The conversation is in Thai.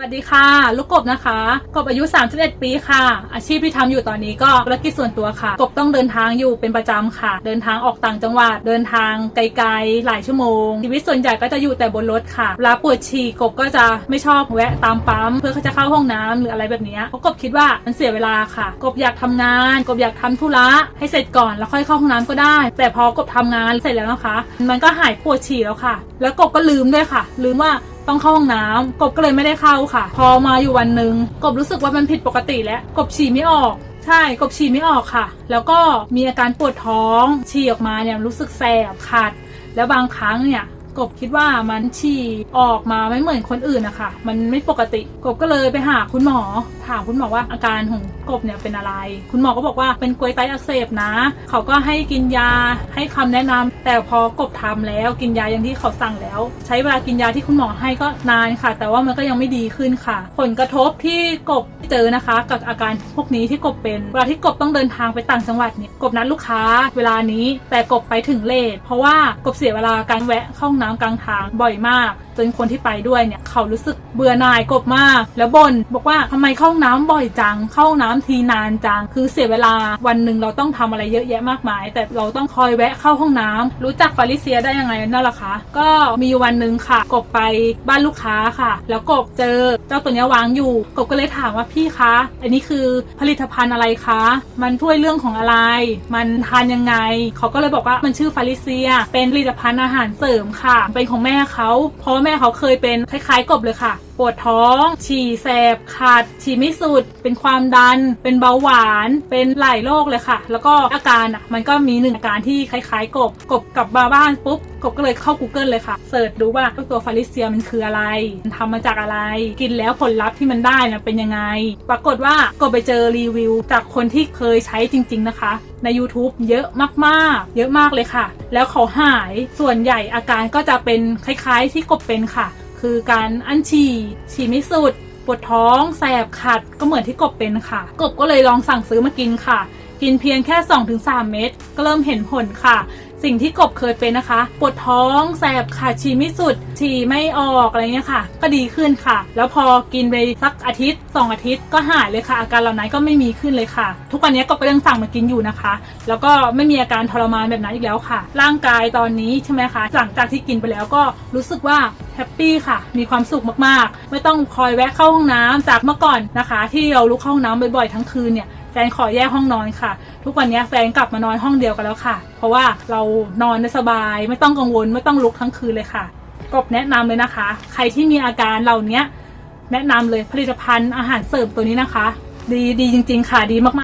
สวัสดีค่ะ ลูกกบนะคะกบอายุ 31 ปีค่ะ อาชีพที่ทำอยู่ตอนนี้ก็ธุรกิจส่วนตัวค่ะ กบต้องเดินทางอยู่เป็นประจำค่ะ เดินทางออกต่างจังหวัด เดินทางไกลๆหลายชั่วโมง ชีวิตส่วนใหญ่ก็จะอยู่แต่บนรถค่ะเวลาปวดฉี่กบก็จะไม่ชอบแวะตามปั๊มเพื่อเขาจะเข้าห้องน้ำหรืออะไรแบบนี้เพราะกบคิดว่ามันเสียเวลาค่ะ กบอยากทำงาน กบอยากทำธุระให้เสร็จก่อนแล้วค่อยเข้าห้องน้ำก็ได้ แต่พอกบทำงานเสร็จแล้วนะคะ มันก็หายปวดฉี่แล้วค่ะ แล้วกบก็ลืมด้วยค่ะ ลืมว่า ต้องเข้าห้องน้ำกบก็เลยไม่ได้เข้าค่ะ พอมาอยู่วันหนึ่งกบรู้สึกว่ามันผิดปกติแล้วกบฉี่ไม่ออกใช่กบฉี่ไม่ออกค่ะ แล้วก็มีอาการปวดท้องฉี่ออกมาเนี่ยรู้สึกแสบขัด แล้วบางครั้งเนี่ย กบคิดว่ามันฉี่ออกมาไม่เหมือนคนอื่นนะคะมันไม่ปกติกบก็เลยไปหาคุณหมอ ถามคุณหมอว่าอาการของกบเนี่ยเป็นอะไร คุณหมอก็บอกว่าเป็นกลวยไตอักเสบนะ เขาก็ให้กินยาให้คำแนะนำแต่พอกบทำแล้วกินยาอย่างที่เขาสั่งแล้ว ใช้เวลากินยาที่คุณหมอให้ก็นานค่ะ แต่ว่ามันก็ยังไม่ดีขึ้นค่ะ ผลกระทบที่กบเจอนะคะ กับอาการพวกนี้ที่กบเป็นเวลาที่กบต้องเดินทางไปต่างจังหวัดเนี่ยกบนัดลูกค้าเวลานี้แต่กบไปถึงเลทเพราะว่ากบเสียเวลาการแวะเข้าห้องน้ำกลางทางบ่อยมาก จนคนที่ไปด้วยเนี่ยเขารู้สึกเบื่อหน่ายกบมาก แล้วบน่นบอกว่าทำไมเข้าห้องน้ำบ่อยจัง เข้าห้องน้ำทีนานจัง คือเสียเวลาวันหนึ่งเราต้องทำอะไรเยอะแยะมากมาย แต่เราต้องคอยแวะเข้าห้องน้ำรู้จักฟาริเซียได้ยังไงนั่นแหละคะก็มีวันหนึ่งค่ะ กบไปบ้านลูกค้าค่ะ แล้วกบเจอเจ้าตัวนี้วางอยู่ กบก็เลยถามว่าพี่คะ อันนี้คือผลิตภัณฑ์อะไรคะ มันช่วยเรื่องของอะไร มันทานยังไง เขาก็เลยบอกว่ามันชื่อฟาริเซีย เป็นผลิตภัณฑ์อาหารเสริมค่ะ เป็นของแม่เขาเพราะว่าแม่เขาเคยเป็นคล้ายๆกบเลยค่ะ ปวดท้อง ฉี่แสบขาด ฉี่ไม่สุด เป็นความดัน เป็นเบาหวาน เป็นหลายโรคเลยค่ะ แล้วก็อาการอะมันก็มีหนึ่งอาการที่คล้ายๆ กบ กบกลับมาบ้านปุ๊บ กบก็เลยเข้า Google เลยค่ะ เสิร์ชดูว่าตัวฟาริเซียมันคืออะไรมันทำมาจากอะไร กินแล้วผลลัพธ์ที่มันได้นะเป็นยังไง ปรากฏว่ากบไปเจอรีวิว จากคนที่เคยใช้จริง ๆ นะคะ ใน YouTube เยอะมากๆ เยอะมากเลยค่ะ แล้วเขาหายส่วนใหญ่อาการก็จะเป็นคล้ายๆที่กบเป็นค่ะ คือการอั้นฉี่ฉี่ไม่สุด ปวดท้องแสบขัดก็เหมือนที่กบเป็นค่ะ กบก็เลยลองสั่งซื้อมากินค่ะ กินเพียงแค่ 2-3 เม็ดก็เริ่มเห็นผลค่ะ สิ่งที่กบเคยเป็นนะคะ ปวดท้องแสบขาดฉี่ไม่สุด ฉี่ไม่ออกอะไรเงี้ยค่ะ ก็ดีขึ้นค่ะ แล้วพอกินไปสักอาทิตย์ 2 อาทิตย์ก็หายเลยค่ะ อาการเหล่านั้นก็ไม่มีขึ้นเลยค่ะ ทุกวันนี้กบก็ยังสั่งมากินอยู่นะคะ แล้วก็ไม่มีอาการทรมานแบบนั้นอีกแล้วค่ะ ร่างกายตอนนี้ใช่ไหมคะหลังจากที่กินไปแล้วก็รู้สึกว่า แฮปปี้ค่ะ มีความสุขมากๆ ไม่ต้องคอยแวะเข้าห้องน้ำจากเมื่อก่อนนะคะ ที่เราลุกเข้าห้องน้ำบ่อยๆทั้งคืนเนี่ยแฟนขอแยกห้องนอนค่ะ ทุกวันนี้แฟนกลับมานอนห้องเดียวกันแล้วค่ะ เพราะว่าเรานอนได้สบาย ไม่ต้องกังวลไม่ต้องลุกทั้งคืนเลยค่ะกบแนะนำเลยนะคะ ใครที่มีอาการเหล่านี้แนะนำเลยผลิตภัณฑ์อาหารเสริมตัวนี้นะคะ ดีดีจริง ๆ ค่ะดีมากๆ